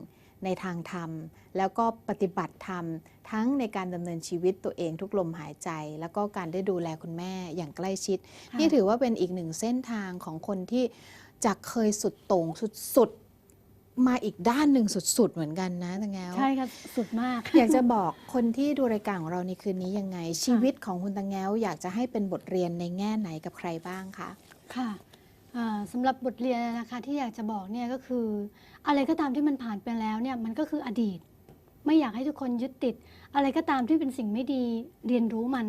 Speaker 1: ในทางธรรม แล้วก็ปฏิบัติธรรม ทั้งในการดำเนินชีวิตตัวเองทุกลมหายใจ แล้วก็การได้ดูแลคุณแม่อย่างใกล้ชิด นี่ถือว่าเป็นอีกหนึ่งเส้นทางของคนที่จากเคยสุดโต่งสุดๆ มาอีกด้านหนึ่งสุด ๆ เหมือนกันนะตังแง้ว
Speaker 2: ใช่ค่ะสุดมาก
Speaker 1: อยากจะบอกคนที่ดูรายการของเราในคืนนี้ยังไง ชีวิตของคุณตังแง้วอยากจะให้เป็นบทเรียนในแง่ไหนกับใครบ้างคะ
Speaker 2: ค่ะอ่าสำหรับบทเรียนนะคะที่อยากจะบอกเนี่ยก็คือ อะไรก็ตามที่มันผ่านไปแล้วเนี่ยมันก็คืออดีต ไม่อยากให้ทุกคนยึดติด อะไรก็ตามที่เป็นสิ่งไม่ดีเรียนรู้มัน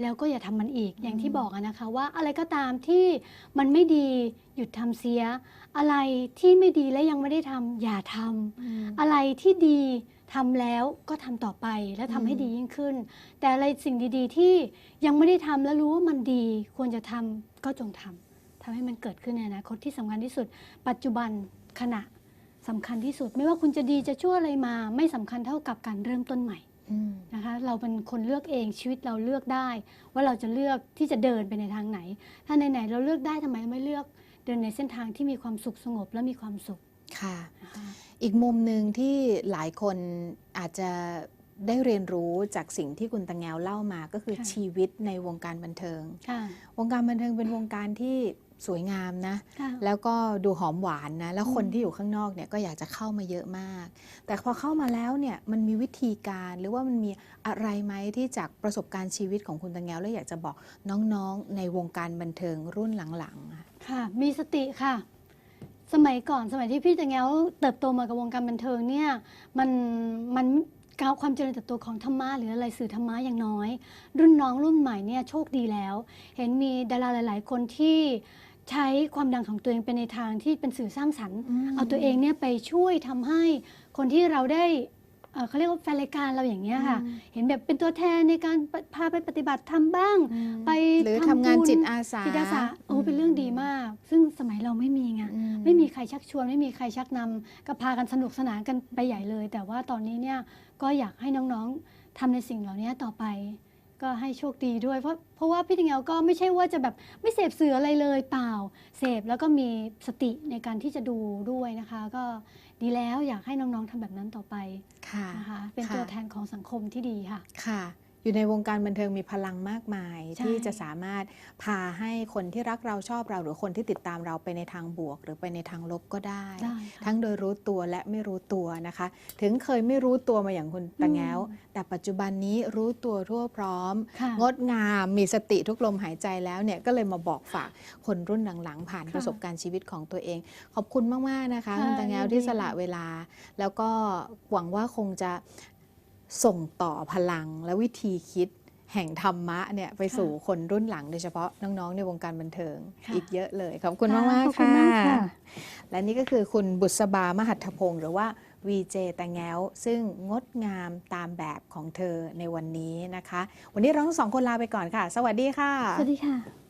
Speaker 2: แล้วก็อย่าทำมันอีกอย่างที่บอกอะนะคะว่าอะไรก็ตามที่มันไม่ดีหยุดทำเสีย อะไรที่ไม่ดีและยังไม่ได้ทำอย่าทำอะไรที่ดีทำแล้วก็ทำต่อไปและทำให้
Speaker 1: อืม
Speaker 2: ดียิ่งขึ้น แต่อะไรสิ่งดีๆ ที่ยังไม่ได้ทำแล้วรู้ว่ามันดีควรจะทำก็จงทำทำให้มันเกิดขึ้นในอนาคตที่สำคัญที่สุด ปัจจุบันขณะสำคัญที่สุด ไม่ว่าคุณจะดีจะชั่วอะไรมา ไม่สำคัญเท่ากับการเริ่มต้นใหม่
Speaker 1: อืม
Speaker 2: นะคะเราเป็นคนเลือกเองชีวิตเราเลือกได้ ว่าเราจะเลือกที่จะเดินไปในทางไหน ถ้าไหนๆเราเลือกได้ทำไมเราไม่เลือกเดินในเส้นทางที่มีความสุขสงบและมีความสุข
Speaker 1: ค่ะ
Speaker 2: นะคะ
Speaker 1: อีกมุมหนึ่งที่หลายคนอาจจะได้เรียนรู้จากสิ่งที่คุณตังแงวเล่ามาก็คือ
Speaker 2: ค่ะ
Speaker 1: ชีวิตในวงการบันเทิง
Speaker 2: ค่ะ
Speaker 1: วงการบันเทิงเป็นวงการที่ สวยงามนะ
Speaker 2: ค่ะ
Speaker 1: แล้วก็ดูหอมหวานนะ แล้วคน
Speaker 2: อืม
Speaker 1: ที่อยู่ข้างนอกเนี่ยก็อยากจะเข้ามาเยอะมาก แต่พอเข้ามาแล้วเนี่ยมันมีวิธีการหรือว่ามันมีอะไรไหมที่จากประสบการณ์ชีวิตของคุณตังแงวแล้วอยากจะบอกน้องๆ ในวงการบันเทิงรุ่นหลังๆอะ
Speaker 2: ค่ะ มีสติค่ะ สมัยก่อนสมัยที่พี่จะแง้วเติบโตมากับวงการบันเทิงเนี่ยมันมันก้าวความเจริญเติบโตของธรรมะหรืออะไรสื่อธรรมะอย่างน้อย รุ่นน้องรุ่นใหม่เนี่ยโชคดีแล้ว เห็นมีดาราหลาย ๆ คนที่ ใช้ความดังของตัวเองเป็นในทางที่เป็นสื่อสร้างสรรค์ เอาตัวเองเนี่ยไปช่วยทำให้คนที่เราได้เอ่อเขาเรียกว่าแฟนรายการเราอย่างเงี้ยค่ะ
Speaker 1: อืม
Speaker 2: เห็นแบบเป็นตัวแทนในการปพาไปปฏิบัติธรรมบ้าง
Speaker 1: อืม
Speaker 2: ไป
Speaker 1: หรือ
Speaker 2: ทำ
Speaker 1: ทำงาน
Speaker 2: บุญ
Speaker 1: จิตอาสา
Speaker 2: จิตอาสาโอ้เป็นเรื่องดีมาก ซึ่งสมัยเราไม่มีไง
Speaker 1: อื
Speaker 2: ไม่มีใครชักชวนไม่มีใครชักนำก็พากันสนุกสนานกันไปใหญ่เลย แต่ว่าตอนนี้เนี่ยก็อยากให้น้องๆทำในสิ่งเหล่านี้ต่อไป ก็ให้โชคดีด้วยเพราะเพราะว่าพี่ติงเงาก็ไม่ใช่ว่าจะแบบไม่เสพสื่ออะไรเลยเปล่า เสพแล้วก็มีสติในการที่จะดูด้วยนะคะ ก็ดีแล้วอยากให้น้องๆทำแบบนั้นต่อไป
Speaker 1: ค่ะ
Speaker 2: นะคะเป็น
Speaker 1: ค่ะ
Speaker 2: ตัวแทนของสังคมที่ดีค่ะ
Speaker 1: ค่ะ อยู่ในวงการบันเทิงมีพลังมากมาย
Speaker 2: ใช่
Speaker 1: ที่จะสามารถพาให้คนที่รักเราชอบเรา หรือคนที่ติดตามเราไปในทางบวก หรือไปในทางลบก็ได้
Speaker 2: ได้ค่ะ
Speaker 1: ทั้งโดยรู้ตัวและไม่รู้ตัวนะคะ ถึงเคยไม่รู้ตัวมาอย่างคุณตะแง้ว
Speaker 2: อืม
Speaker 1: แต่ปัจจุบันนี้รู้ตัวทั่วพร้อม
Speaker 2: ค่ะ
Speaker 1: งดงามมีสติทุกลมหายใจแล้วเนี่ยก็เลยมาบอกฝากคนรุ่นหลังๆ ผ่าน
Speaker 2: ค่ะ
Speaker 1: ประสบการณ์ชีวิตของตัวเอง ขอบคุณมากๆนะคะ
Speaker 2: ค่ะ
Speaker 1: คุณตะแง้ว
Speaker 2: ยินดี
Speaker 1: ที่สละเวลา แล้วก็หวังว่าคงจะ ส่งต่อพลังและวิธีคิดแห่งธรรมะเนี่ยไปสู่คนรุ่นหลังโดยเฉพาะน้องๆ ในวงการบันเทิง
Speaker 2: ค่ะ
Speaker 1: อีกเยอะเลย ขอบคุณมากมาก
Speaker 2: ขอบคุ
Speaker 1: ค่ะ
Speaker 2: ณมากค่ะ
Speaker 1: และนี่ก็คือคุณบุษบามหัตถพงศ์หรือว่าวีเจแตงแง้ว ซึ่งงดงามตามแบบของเธอในวันนี้นะคะ วันนี้เราทั้งสองคนลาไปก่อนค่ะ สวัสดีค่ะ
Speaker 2: สวัสดีค่ะ